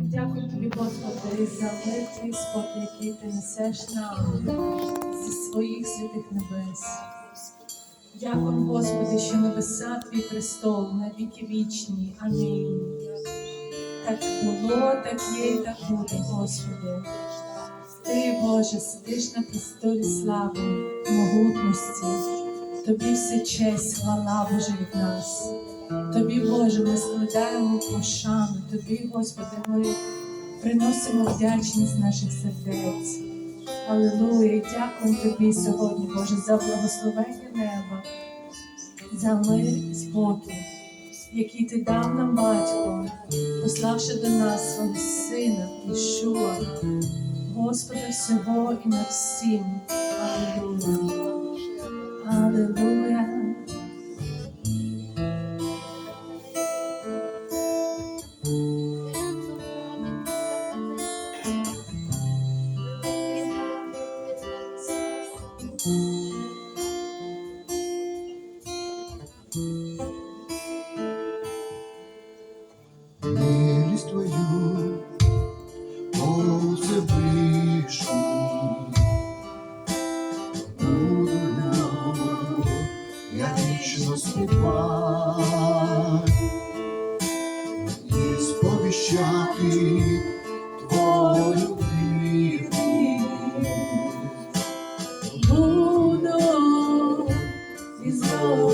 Дякую тобі, Господи, за мир твій спокій, який ти несеш нам зі своїх святих небес. Дякую, Господи, що небеса твій престол на віки вічні. Амінь. Так було, так є і так буде, Господи. Ти, Боже, сидиш на престолі слави, могутності. Тобі все честь, хвала Боже від нас. Тобі, Боже, ми складаємо пошану. Тобі, Господи, ми приносимо вдячність наших сердець. Аллилуйя! І дякуємо Тобі сьогодні, Боже, за благословення неба, за мир і спокій, який Ти дав нам, батько, пославши до нас свого Сина, Ішуа, Господа всього і над всім. Аллилуйя! Милість твою, о Всевишній, я вічно співати і сповіщати і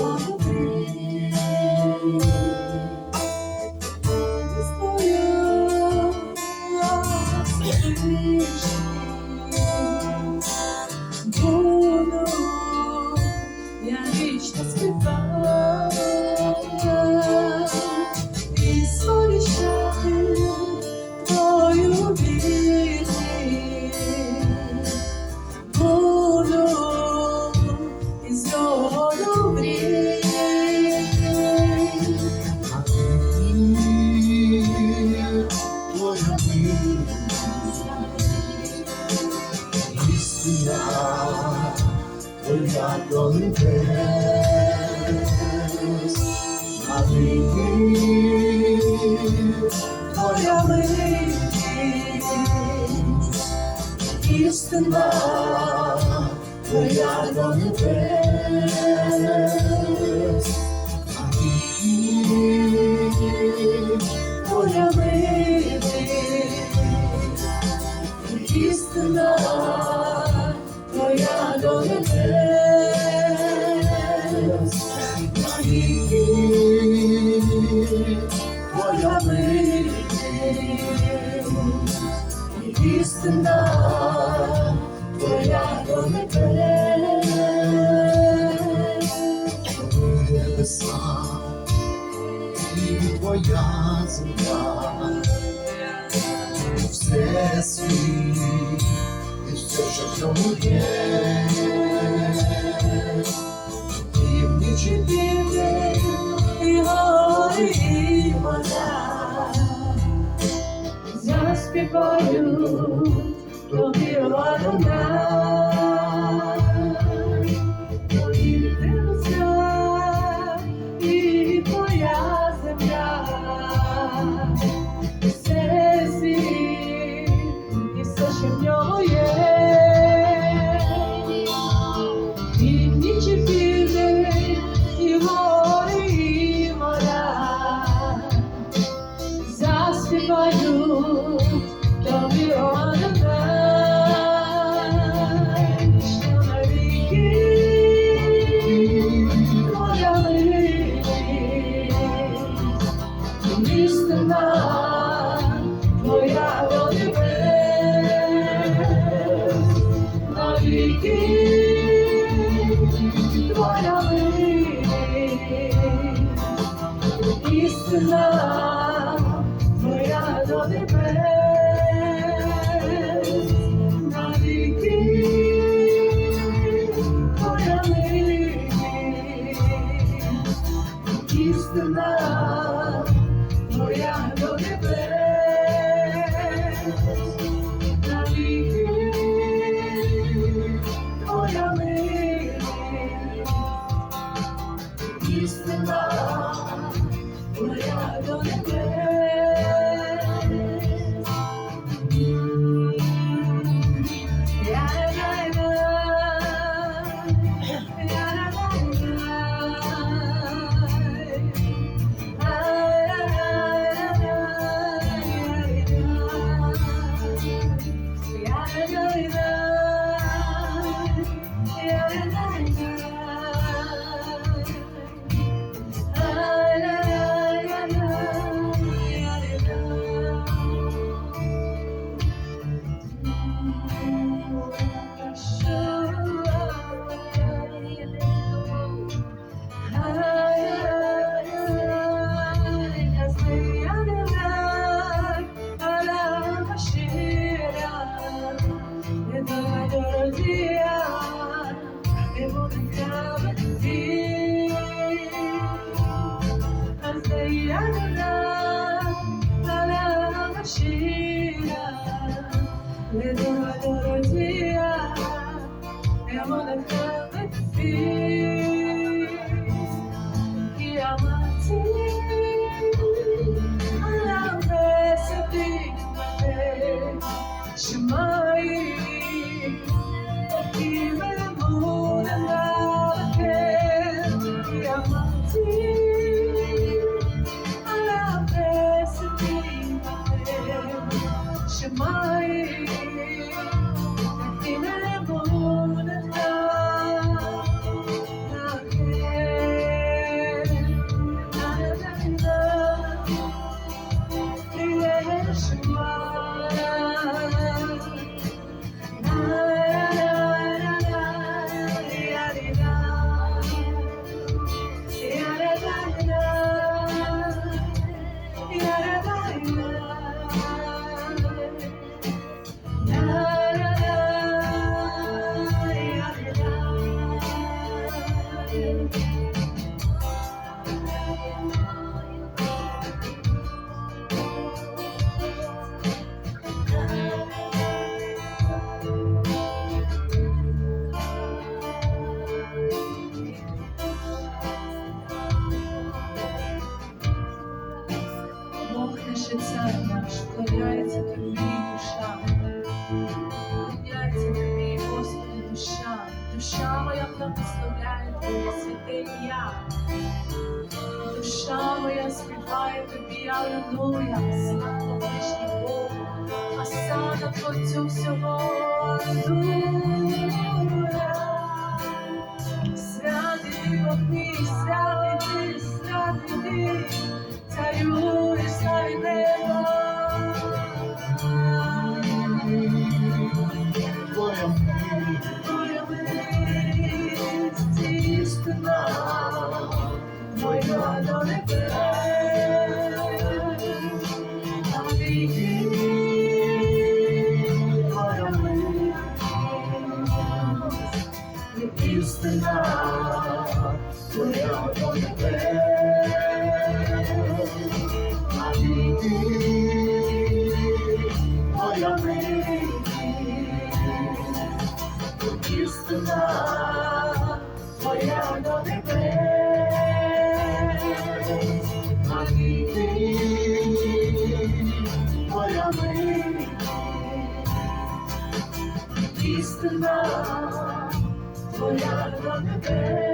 до небес, навіки Твоя істина, Твоя до небес, навіки Твоя милість, істина, істина, Твоя до небес. небеса і твоя земля, все світ і все, що в ньому Заспіваю тобі Адонай. Твоя милість, істина 내 도와줘를 지야 영원한 끝이 기아마치 I Shemai Аллилуйя, слава вишні Богу, а сада Творцю всього, Аллилуйя. Святий ти Бог мій, святий ти, святий ти, царюєш царі істина твоя до небес.